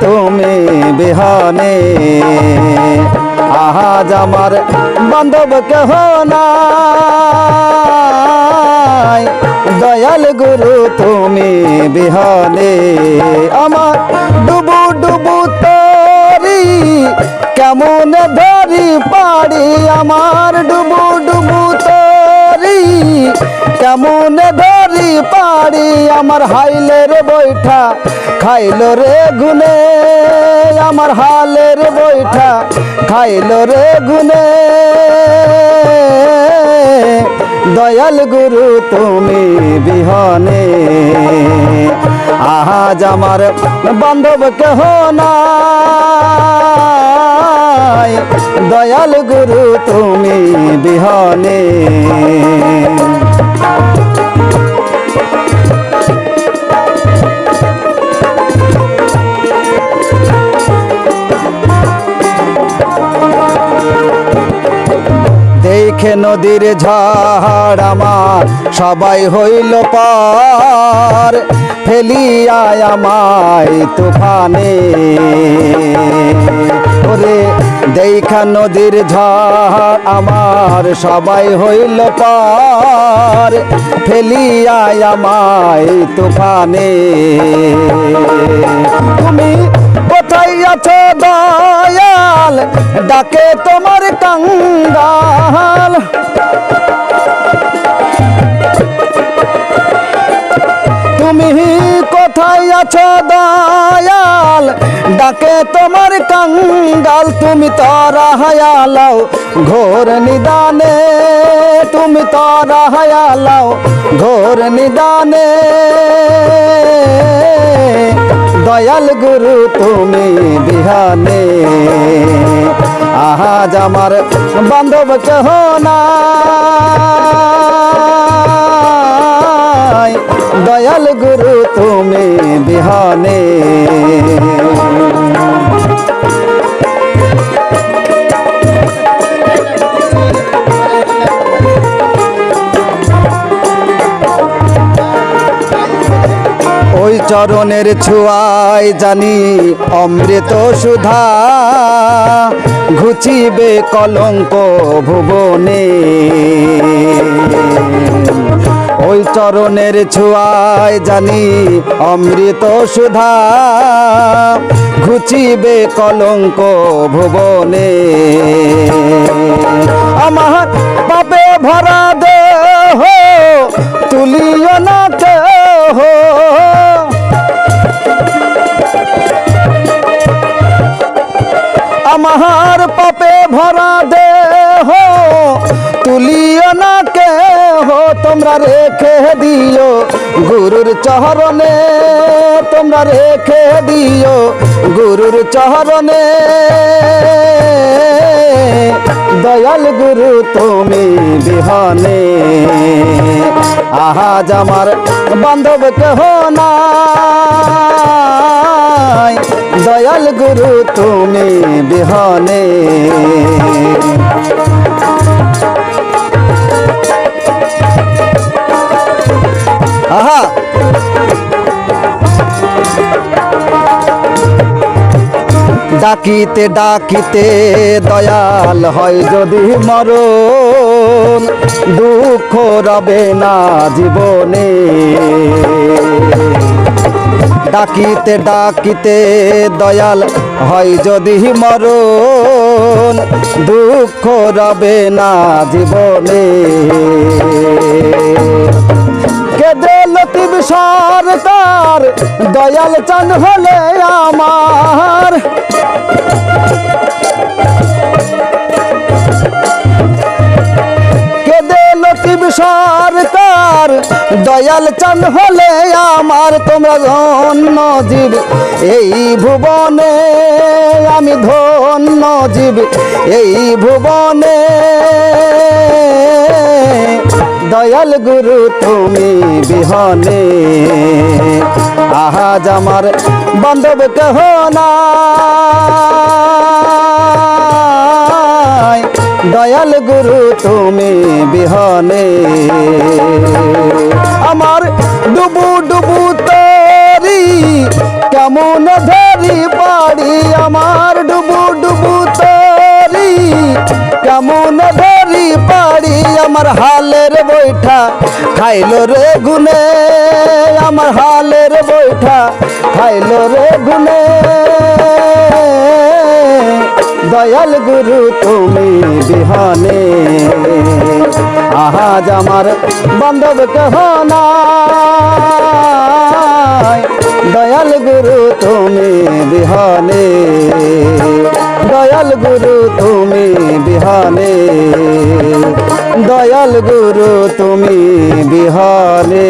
তুমি বিহানে। আহাজ আমার বান্ধব কেহ নাই। দয়াল গুরু, তুমি বিহানে। আমার ডুবু ডুবু তরি, কেমন ধরি পাড়ি। আমার ডুবু ডুবু তরি কেমন ধরি পাড়ি আমার হাইলের বৈঠা? খাইল রে গুনে, আমার হালের বৈঠা। খাইল রে গুনে, দয়াল গুরু তুমি বিহনে। আহাজ আমার বান্ধব কেহ নাই, দয়াল গুরু তুমি বিহনে। দেখে নদীর ঝড় আমার সবাই হইল পার ফেলিয়ায় আমায় তুফানে। ওরে দেখা নদীর ঝড়, আমার সবাই হইল পার, ফেলিয়া আমায় তুফানে। তুমি কোথায় আছো দয়াল? ডাকে তোমার কাঙ্গাল। আছো দয়াল, ডাকে তোমার কাঙ্গাল, তুমি তরা হায়ালাও ঘোর নিদানে তুমি তরা হায়ালাও ঘোর নিদানে। দয়াল গুরু, তুমি বিহানে। আহাজ আমার বান্ধব কেহ নাই। বিহানে। ওই চরণের ছুয়ায় জানি অমৃত সুধা। ঘুচিবে কলঙ্ক ভুবনে। চরণের ছুয়ায় জানি অমৃত সুধা। ঘুচিবে কলঙ্ক ভুবনে। আমার পাপে ভরা দেহ তুলিও না কেহ আমার পাপে ভরা দেহ তুলিও না কেহ তোমরা রেখে দিও। গুরুর চরণে তোমরা রেখে দিও। গুরুর চরণে দয়াল গুরু তুমি বিহনে। আহাজ আমার বান্ধব কেহ নাই, দয়াল গুরু তুমি বিহনে। আহা! ডাকিতে ডাকিতে দয়াল হয় যদি মরণ, দুঃখ রবে না জীবনে। ডাকিতে ডাকিতে দয়াল হয় যদি মরণ, দুঃখ রবে না জীবনে। লতিব সরকার দয়াল চান হলে আমার। লতিব সরকার দয়াল চান হলে আমার। তোমরা ধন্য জীব এই ভুবনে আমি ধন্য জীব এই ভুবনে। দয়াল গুরু, তুমি বিহনে। আহাজ আমার বান্ধব কেহ না দয়াল গুরু, তুমি বিহনে। আমার ডুবু ডুবু তরি, কেমন ধরি পাড়ি। আমার ডুবু ডুবু তরি, কেমন ধরি পাড়ি আমার হালের বৈঠা। খাইলো রে গুনে আমার হালের বৈঠা। খাইলো রে গুনে। দয়াল গুরু, তুমি বিহানে। আহাজ আমার বান্ধব কেহ নাই। দয়াল গুরু, তুমি বিহানে। দয়াল গুরু তুমি বিহানে দয়াল গুরু তুমি বিহানে।